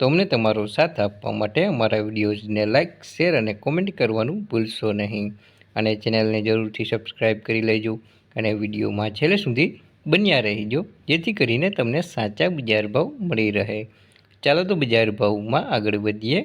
તો અમને તમારો સાથ આપવા માટે અમારા વિડીયોઝને લાઇક શેર અને કોમેન્ટ કરવાનું ભૂલશો નહીં. અને ચેનલને જરૂરથી સબસ્ક્રાઈબ કરી લેજો અને વિડીયોમાં છેલ્લે સુધી બન્યા રહીજો, જેથી કરીને તમને સાચા બજાર ભાવ મળી રહે. ચાલો તો બજાર ભાવમાં આગળ વધીએ.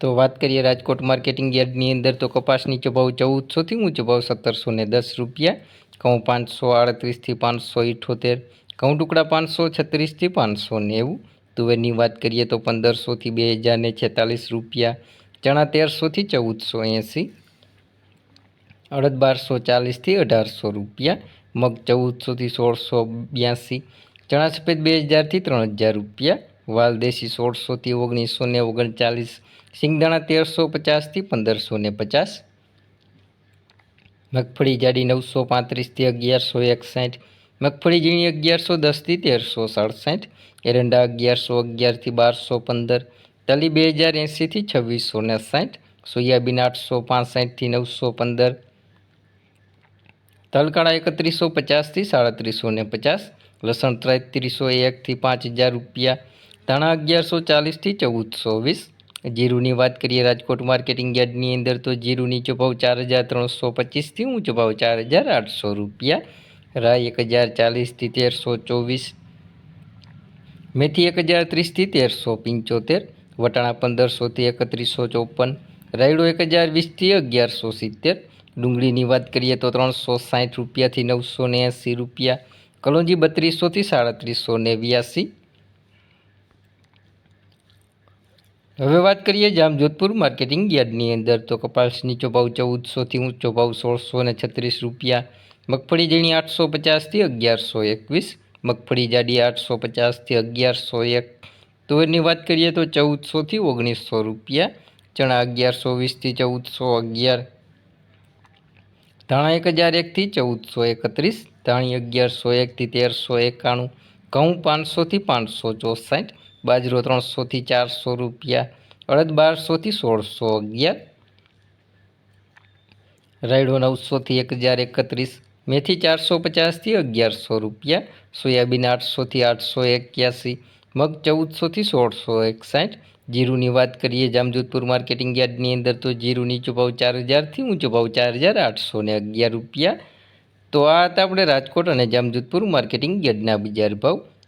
તો વાત કરીએ રાજકોટ માર્કેટિંગ યાર્ડની અંદર તો કપાસ નીચો ભાવ ચૌદસોથી ઊંચો ભાવ સત્તરસો દસ રૂપિયા ઘઉં પાંચસો આડત્રીસથી પાંચસો ઇઠોતેર ઘઉં ટુકડા પાંચસો, છત્રીસથી પાંચસો નેવું તુવેરની વાત કરીએ તો પંદરસોથી બે હજાર ને છેતાલીસ રૂપિયા. ચણા તેરસોથી ચૌદસો એંસી. અડદ બારસો ચાલીસથી અઢારસો રૂપિયા. મગ ચૌદસોથી સોળસો બ્યાસી. ચણા સફેદ બે હજારથી ત્રણ હજાર રૂપિયા. વાલ દેશી સોળસોથી ઓગણીસો ને ઓગણચાલીસ. સિંગદાણા તેરસો પચાસથી પંદરસો ને પચાસ. મગફળી જાડી નવસો પાંત્રીસથી અગિયારસો એકસાઠ. મગફળી ઝીણી અગિયારસો દસથી તેરસો, સડસઠ, એરંડા અગિયારસો અગિયારથી બારસો, પંદર, તલી બે હજાર એંસીથી છવ્વીસો ને સાઠ, સોયાબીન આઠસો પાસઠથી નવસો પંદર, તલકાળા એકત્રીસો પચાસથી સાડત્રીસો ને પચાસ, લસણ ત્રીસો એકથી પાંચ હજાર રૂપિયા, ધાણા અગિયારસો ચાલીસથી ચૌદસો વીસ, જીરુની વાત કરીએ રાજકોટ માર્કેટિંગ યાર્ડની અંદર તો જીરુની નીચો ભાવ ચાર હજાર ત્રણસો પચીસથી ઊંચો ભાવ ચાર હજાર આઠસો રૂપિયા રાય એક હજાર ચાલીસથી તેરસો ચોવીસ, મેથી એક હજાર ત્રીસથી તેરસો પંચોતેર, વટાણા પંદરસોથી એકત્રીસો ચોપન, રાયડો એક હજાર વીસથી અગિયારસો સિત્તેર, ડુંગળીની વાત કરીએ તો ત્રણસો સાઠ રૂપિયાથી નવસો ને એંસી રૂપિયા, કલોંજી બત્રીસોથી સાડત્રીસો નેવ્યાસી હવે વાત કરીએ જામજોધપુર માર્કેટિંગ યાર્ડની અંદર. તો કપાસ નીચો ભાવ ચૌદસોથી ઊંચો ભાવ સોળસો ને છત્રીસ રૂપિયા. મગફળી ઝીણી આઠસો પચાસથી અગિયારસો એકવીસ. મગફળી જાડી આઠસો પચાસથી અગિયારસો એક. તુવેરની વાત કરીએ તો ચૌદસોથી ઓગણીસો રૂપિયા. ચણા અગિયારસો વીસથી ચૌદસો અગિયાર. ધાણા એક હજાર એકથી ચૌદસો એકત્રીસ. ધાણી અગિયારસો એકથી તેરસો એકાણું. ઘઉં પાંચસોથી પાંચસો ચોસાઠ. બાજરો ત્રણસોથી ચારસો રૂપિયા, અડદ બારસોથી સોળસો અગિયાર, રાયડો નવસોથી એક હજાર એકત્રીસ, મેથી ચારસો પચાસથી અગિયારસો રૂપિયા, સોયાબીન આઠસોથી આઠસો એક્યાસી, મગ ચૌદસોથી સોળસો એકસાઠ. જીરુની વાત કરીએ જામજોધપુર માર્કેટિંગ યાર્ડની અંદર તો જીરું નીચો ભાવ ચાર હજારથી ઊંચો ભાવ ચાર હજાર આઠસો ને અગિયાર રૂપિયા. તો આ હતા આપણે રાજકોટ અને જામજોધપુર માર્કેટિંગ યાર્ડના બજાર ભાવ.